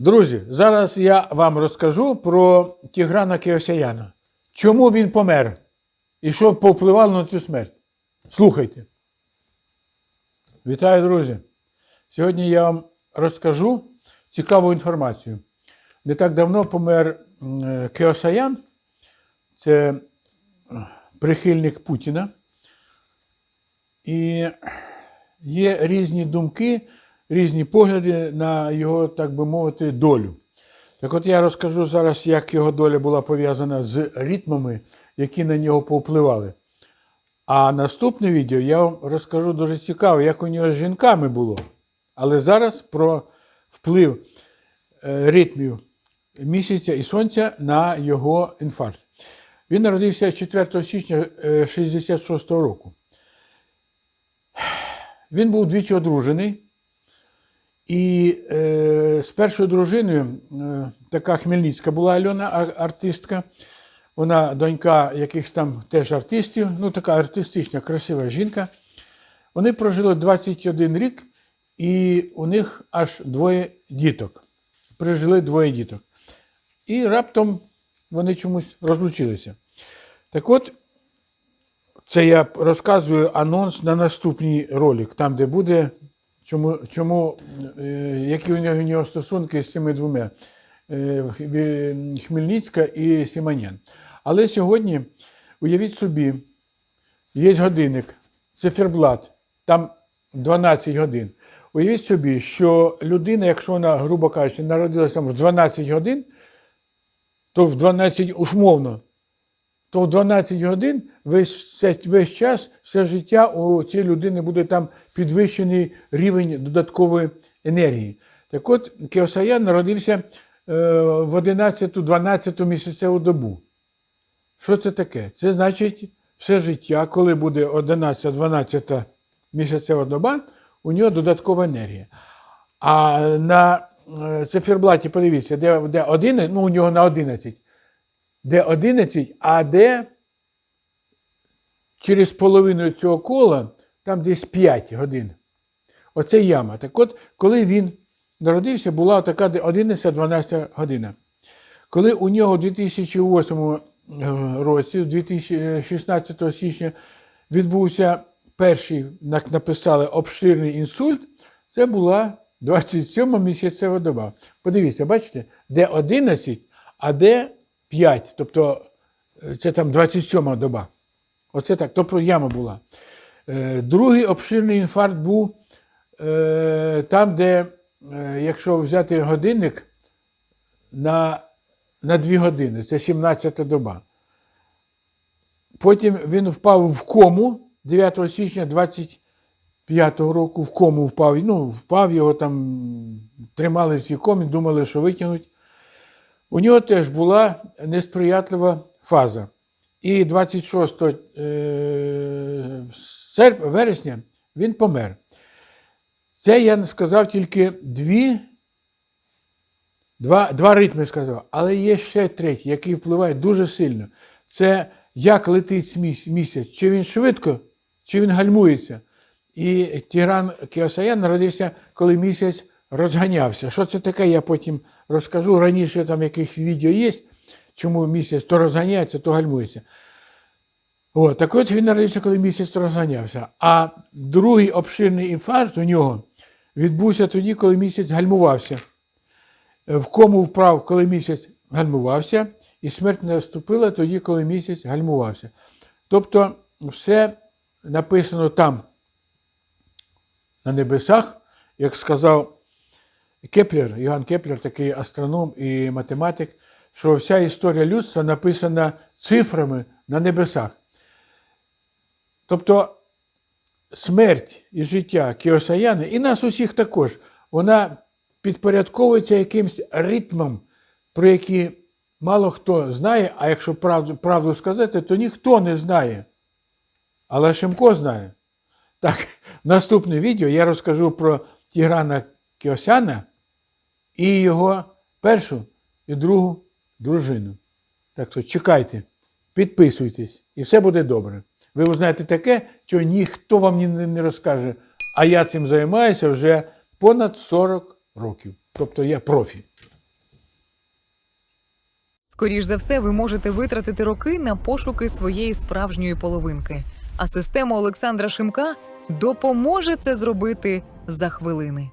Друзі, зараз я вам розкажу про Тіграна Кеосяяна. Чому він помер і що повпливало на цю смерть? Слухайте. Вітаю, друзі! Сьогодні я вам розкажу цікаву інформацію. Не так давно помер е, Кеосаян, це е, прихильник Путіна. І є різні думки, різні погляди на його, так би мовити, долю. Так от я розкажу зараз, як його доля була пов'язана з ритмами, які на нього повпливали. А наступне відео я вам розкажу дуже цікаво, як у нього з жінками було. Але зараз про вплив е, ритмів місяця і сонця на його інфаркт. Він народився 4 січня 66 року. Він був двічі одружений. І е, з першою дружиною, е, така Хмельницька була Альона, артистка. Вона донька якихось там теж артистів, ну така артистична, красива жінка. Вони прожили 21 рік, і у них аж двоє діток. Прижили двоє діток. І раптом вони чомусь розлучилися. Так от, це я розказую анонс на наступний ролик, там, де буде, чому, чому е, які у нього, у нього стосунки з цими двома е, Хмельницька і Сіманян. Але сьогодні, уявіть собі, є годинник, циферблат, там 12 годин. Уявіть собі, що людина, якщо вона, грубо кажучи, народилася в 12 годин, то в 12, умовно, то в 12 годин весь, весь час, все життя у цієї людини буде там підвищений рівень додаткової енергії. Так от Кеосаян народився е, в 11-12 місяцеву добу. Що це таке? Це значить все життя, коли буде 11-12 місяцева доба, у нього додаткова енергія. А на е, циферблаті, подивіться, де, де 11, ну у нього на 11, де 11, а де через половину цього кола, там десь 5 годин. Оце яма. Так от, коли він народився, була така 11-12 година. Коли у нього у 2008 е, році, 2016 січня, відбувся перший, як написали, обширний інсульт, це була 27 місяцева доба. Подивіться, бачите, де 11, а де 5, тобто е, це там 27 доба. Оце так, тобто яма була. Е, Другий обширний інфаркт був е, там, де, якщо взяти годинник на, на 2 години, це 17 доба. Потім він впав в кому 9 січня 25 року, в кому впав. Ну, впав його там, тримали в комі, думали, що витягнуть. У нього теж була несприятлива фаза. І 26 е, серп, вересня він помер. Це я сказав тільки дві, два, два ритми сказав, але є ще третій, який впливає дуже сильно. Це як летить місяць, чи він швидко, чи він гальмується. І Тігран Кіосаян народився, коли місяць розганявся. Що це таке, я потім розкажу. Раніше там яких відео є, чому місяць то розганяється, то гальмується. О, так от він народився, коли місяць розганявся. А другий обширний інфаркт у нього відбувся тоді, коли місяць гальмувався. В кому вправ, коли місяць гальмувався, і смерть наступила тоді, коли місяць гальмувався. Тобто все написано там, на небесах, як сказав Кеплер, Йоганн Кеплер, такий астроном і математик, що вся історія людства написана цифрами на небесах. Тобто смерть і життя Кіосаяни, і нас усіх також, вона підпорядковується якимсь ритмом, про який мало хто знає, а якщо правду, правду сказати, то ніхто не знає. Але Шимко знає. Так, наступне відео я розкажу про Тіграна Кіосяна і його першу і другу дружину. Так що чекайте, підписуйтесь, і все буде добре. Ви узнаєте таке, що ніхто вам не розкаже. А я цим займаюся вже понад 40 років. Тобто я профі. Скоріш за все, ви можете витратити роки на пошуки своєї справжньої половинки. А система Олександра Шимка допоможе це зробити за хвилини.